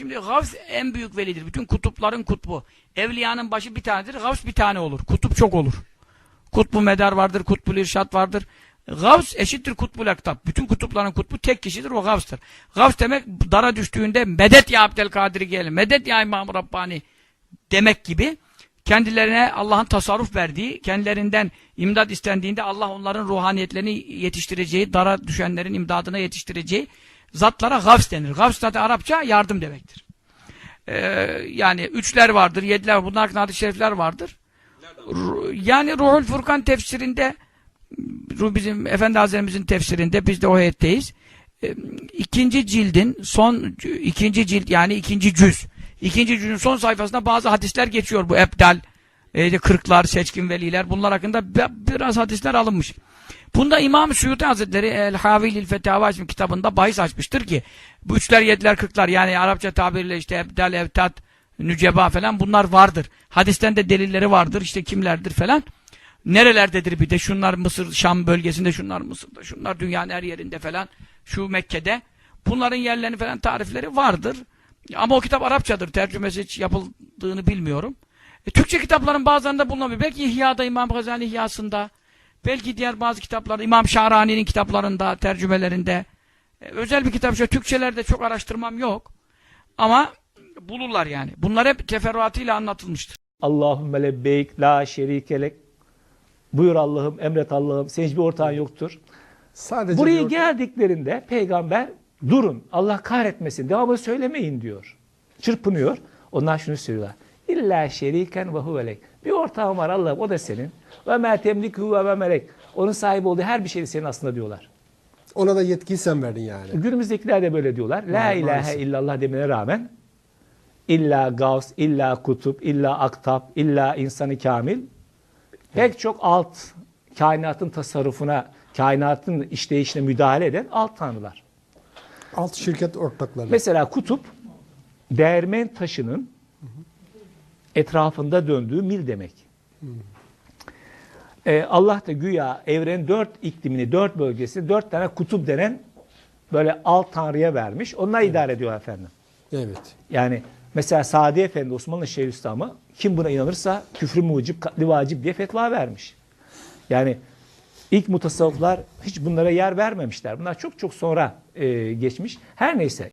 Şimdi Gavs en büyük velidir. Bütün kutupların kutbu. Evliyanın başı bir tanedir. Gavs bir tane olur. Kutup çok olur. Kutbu medar vardır, kutbul irşat vardır. Gavs eşittir kutbul ektap. Bütün kutupların kutbu tek kişidir, o Gavs'tır. Gavs demek dara düştüğünde medet ya Abdelkadir gelin, medet ya İmam Rabbani demek gibi kendilerine Allah'ın tasarruf verdiği, kendilerinden imdad istendiğinde Allah onların ruhaniyetlerini yetiştireceği, dara düşenlerin imdadına yetiştireceği zatlara gavs denir. Gavs zaten Arapça yardım demektir. Ee, yani üçler vardır, yediler var. Bunlar hakkında şerifler vardır. Yani Ruhul Furkan tefsirinde bizim Efendi Hazretlerimizin tefsirinde biz de o heyetteyiz. Ee, ikinci cildin son ikinci cilt yani ikinci cüz. İkinci cüzün son sayfasında bazı hadisler geçiyor bu ebdal, e, kırklar, seçkin veliler bunlar hakkında bi- biraz hadisler alınmış. Bunda İmam Suyuti Hazretleri El Havilil Fetava isimli kitabında bahis açmıştır ki bu üçler, yediler, kırklar yani Arapça tabiriyle işte ebdal, evtat, nüceba falan bunlar vardır. Hadisten de delilleri vardır işte kimlerdir falan. Nerelerdedir bir de şunlar Mısır, Şam bölgesinde, şunlar Mısır'da, şunlar dünyanın her yerinde falan, şu Mekke'de. Bunların yerlerini falan tarifleri vardır. Ama o kitap Arapçadır. Tercümesi hiç yapıldığını bilmiyorum. E, Türkçe kitapların bazılarında bulunabilir. Belki İhya'da, İmam Gazali İhya'sında, belki diğer bazı kitaplarda, İmam Şahrani'nin kitaplarında, tercümelerinde. E, özel bir kitap, Türkçelerde çok araştırmam yok. Ama bulurlar yani. Bunlar hep teferruatıyla anlatılmıştır. Allahümme lebbeyk la şerikelek. Buyur Allah'ım, emret Allah'ım. Senin hiçbir ortağın yoktur. Sadece Buraya geldiklerinde peygamber durun Allah kahretmesin devamlı söylemeyin diyor. Çırpınıyor. Onlar şunu söylüyorlar. İlla şeriken ve huvelek. Bir ortağın var Allah'ım o da senin. Ve ma temliku ve melek. Onun sahibi olduğu her bir şey senin aslında diyorlar. ona da yetkiyi sen verdin yani. Günümüzdekiler de böyle diyorlar. La Ma- ilahe maalesef. illallah demene rağmen illa gavs, illa kutup, illa aktap, illa insanı kamil pek çok alt kainatın tasarrufuna, kainatın işleyişine müdahale eden alt tanrılar. Alt şirket ortakları. Mesela kutup değirmen taşının etrafında döndüğü mil demek. Ee, Allah da güya evrenin dört iklimini, dört bölgesini, dört tane kutup denen böyle alt tanrıya vermiş. Onlar idare ediyor efendim. Evet. Yani mesela Sadi Efendi Osmanlı Şeyhülislam'ı kim buna inanırsa küfrü mucip, katli vacip diye fetva vermiş. Yani ilk mutasavvıflar hiç bunlara yer vermemişler. Bunlar çok çok sonra e, geçmiş. Her neyse